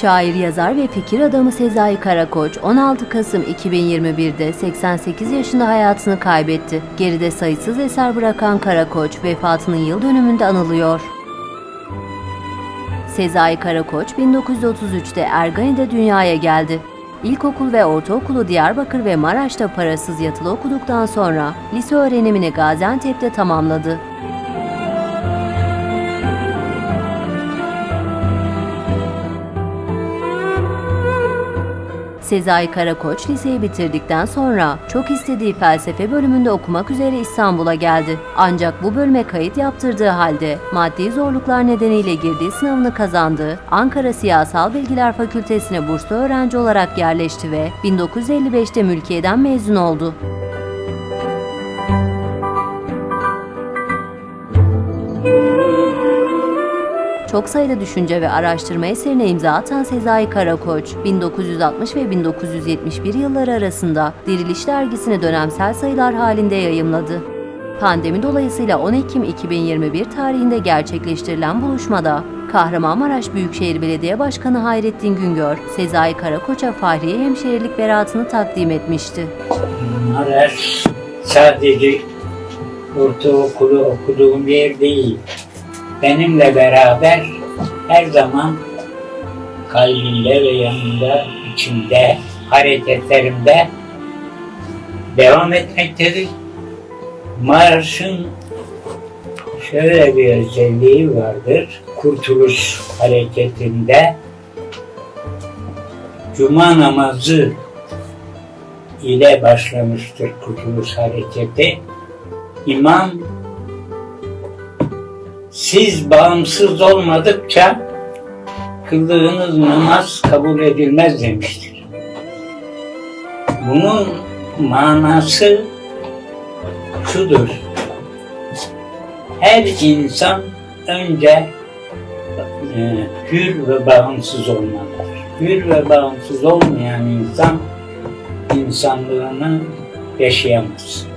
Şair, yazar ve fikir adamı Sezai Karakoç 16 Kasım 2021'de 88 yaşında hayatını kaybetti. Geride sayısız eser bırakan Karakoç vefatının yıl dönümünde anılıyor. Sezai Karakoç 1933'te Ergani'de dünyaya geldi. İlkokul ve ortaokulu Diyarbakır ve Maraş'ta parasız yatılı okuduktan sonra lise öğrenimini Gaziantep'te tamamladı. Sezai Karakoç liseyi bitirdikten sonra çok istediği felsefe bölümünde okumak üzere İstanbul'a geldi. Ancak bu bölüme kayıt yaptırdığı halde maddi zorluklar nedeniyle girdiği sınavını kazandı. Ankara Siyasal Bilgiler Fakültesine burslu öğrenci olarak yerleşti ve 1955'te mülkiyeden mezun oldu. Çok sayıda düşünce ve araştırma eserine imza atan Sezai Karakoç, 1960 ve 1971 yılları arasında Diriliş dergisini dönemsel sayılar halinde yayımladı. Pandemi dolayısıyla 10 Ekim 2021 tarihinde gerçekleştirilen buluşmada Kahramanmaraş Büyükşehir Belediye Başkanı Hayrettin Güngör, Sezai Karakoç'a Fahriye Hemşehrilik beratını takdim etmişti. Maraş sadece ortaokulu okuduğum yer değil. Benimle beraber her zaman kalbimde ve yanımda, içimde, hareketlerimde devam etmektedir. Maraş'ın şöyle bir özelliği vardır. Kurtuluş hareketinde Cuma namazı ile başlamıştır Kurtuluş Hareketi. İmam siz bağımsız olmadıkça kıldığınız namaz kabul edilmez demiştir. Bunun manası şudur. Her insan önce e, hür ve bağımsız olmalıdır. Hür ve bağımsız olmayan insan insanlığını yaşayamaz.